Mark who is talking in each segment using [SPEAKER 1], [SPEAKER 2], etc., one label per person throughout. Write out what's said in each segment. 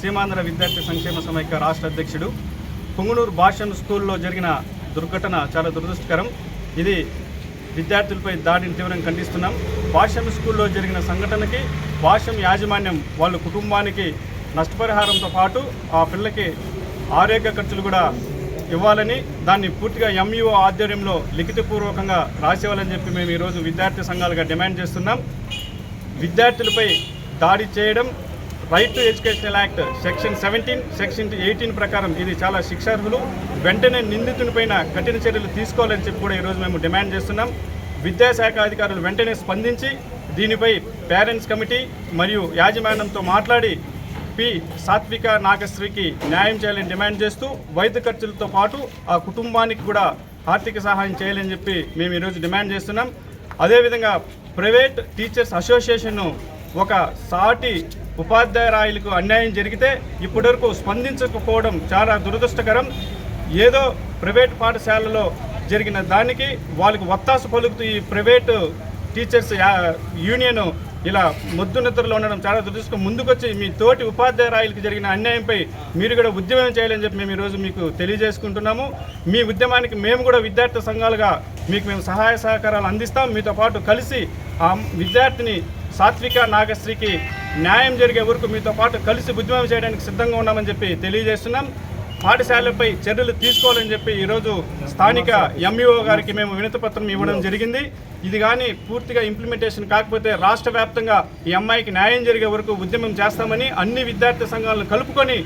[SPEAKER 1] సీమాంధ్ర విద్యార్థి సంక్షేమ సమైక్య రాష్ట్ర అధ్యక్షుడు. పుంగనూరు భాషం స్కూల్లో జరిగిన దుర్ఘటన చాలా దురదృష్టకరం. ఇది విద్యార్థులపై దాడిని తీవ్రంగా ఖండిస్తున్నాం. భాష్యం స్కూల్లో జరిగిన సంఘటనకి భాష్యం యాజమాన్యం వాళ్ళ కుటుంబానికి నష్టపరిహారంతో పాటు ఆ పిల్లకి ఆరోగ్య ఖర్చులు కూడా ఇవ్వాలని దాన్ని పూర్తిగా ఎంఈఓ ఆధ్వర్యంలో లిఖితపూర్వకంగా రాసేవాలని చెప్పి మేము ఈరోజు విద్యార్థి సంఘాలుగా డిమాండ్ చేస్తున్నాం. విద్యార్థులపై దాడి చేయడం right to educational act section seventeen section eighteen ప్రకారం ఇది చాలా శిక్షార్హులు. వెంటనే నిందితునిపైన కఠిన చర్యలు తీసుకోవాలని చెప్పి కూడా ఈరోజు మేము డిమాండ్ చేస్తున్నాం. విద్యాశాఖ అధికారులు వెంటనే స్పందించి దీనిపై పేరెంట్స్ కమిటీ మరియు యాజమాన్యంతో మాట్లాడి పి సాత్విక నాగశ్రీకి న్యాయం చేయాలని డిమాండ్ చేస్తూ వైద్య ఖర్చులతో పాటు ఆ కుటుంబానికి కూడా ఆర్థిక సహాయం చేయాలని చెప్పి మేము ఈరోజు డిమాండ్ చేస్తున్నాం. అదేవిధంగా ప్రైవేట్ టీచర్స్ అసోసియేషన్ను ఒక సాటి ఉపాధ్యాయురాయులకు అన్యాయం జరిగితే ఇప్పటివరకు స్పందించకపోవడం చాలా దురదృష్టకరం. ఏదో ప్రైవేట్ పాఠశాలలో జరిగిన దానికి వాళ్ళకి వత్తాస పలుకుతూ ఈ ప్రైవేటు టీచర్స్ యూనియన్ ఇలా మొద్దు నిద్రలో ఉండడం చాలా దురదృష్టం ముందుకొచ్చి మీ తోటి ఉపాధ్యాయురాయులకు జరిగిన అన్యాయంపై మీరు కూడా ఉద్యమం చేయాలని చెప్పి మేము ఈరోజు మీకు తెలియజేసుకుంటున్నాము. మీ ఉద్యమానికి మేము కూడా విద్యార్థి సంఘాలుగా మీకు మేము సహాయ సహకారాలు అందిస్తాం. మీతో పాటు కలిసి ఆ విద్యార్థిని సాత్విక నాగశ్రీకి న్యాయం జరిగే వరకు మీతో పాటు కలిసి ఉద్యమం చేయడానికి సిద్ధంగా ఉన్నామని చెప్పి తెలియజేస్తున్నాం. పాఠశాలపై చర్యలు తీసుకోవాలని చెప్పి ఈరోజు స్థానిక ఎంఈఓ గారికి మేము వినతిపత్రం ఇవ్వడం జరిగింది. ఇది కానీ పూర్తిగా ఇంప్లిమెంటేషన్ కాకపోతే రాష్ట్ర వ్యాప్తంగా ఈ అమ్మాయికి న్యాయం జరిగే వరకు ఉద్యమం చేస్తామని అన్ని విద్యార్థి సంఘాలను కలుపుకొని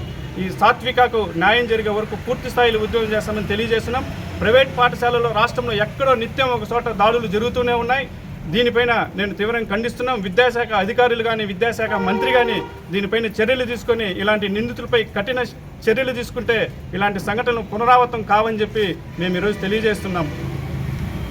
[SPEAKER 1] ఈ సాత్వికకు న్యాయం జరిగే వరకు పూర్తి స్థాయిలో ఉద్యమం చేస్తామని తెలియజేస్తున్నాం. ప్రైవేట్ పాఠశాలలో రాష్ట్రంలో ఎక్కడో నిత్యం ఒక చోట దాడులు జరుగుతూనే ఉన్నాయి. దీనిపైన నేను తీవ్రంగా ఖండిస్తున్నాం. విద్యాశాఖ అధికారులు కానీ విద్యాశాఖ మంత్రి కానీ దీనిపైన చర్యలు తీసుకొని ఇలాంటి నిందితులపై కఠిన చర్యలు తీసుకుంటే ఇలాంటి సంఘటనలు పునరావృతం కావని చెప్పి మేము ఈరోజు తెలియజేస్తున్నాం.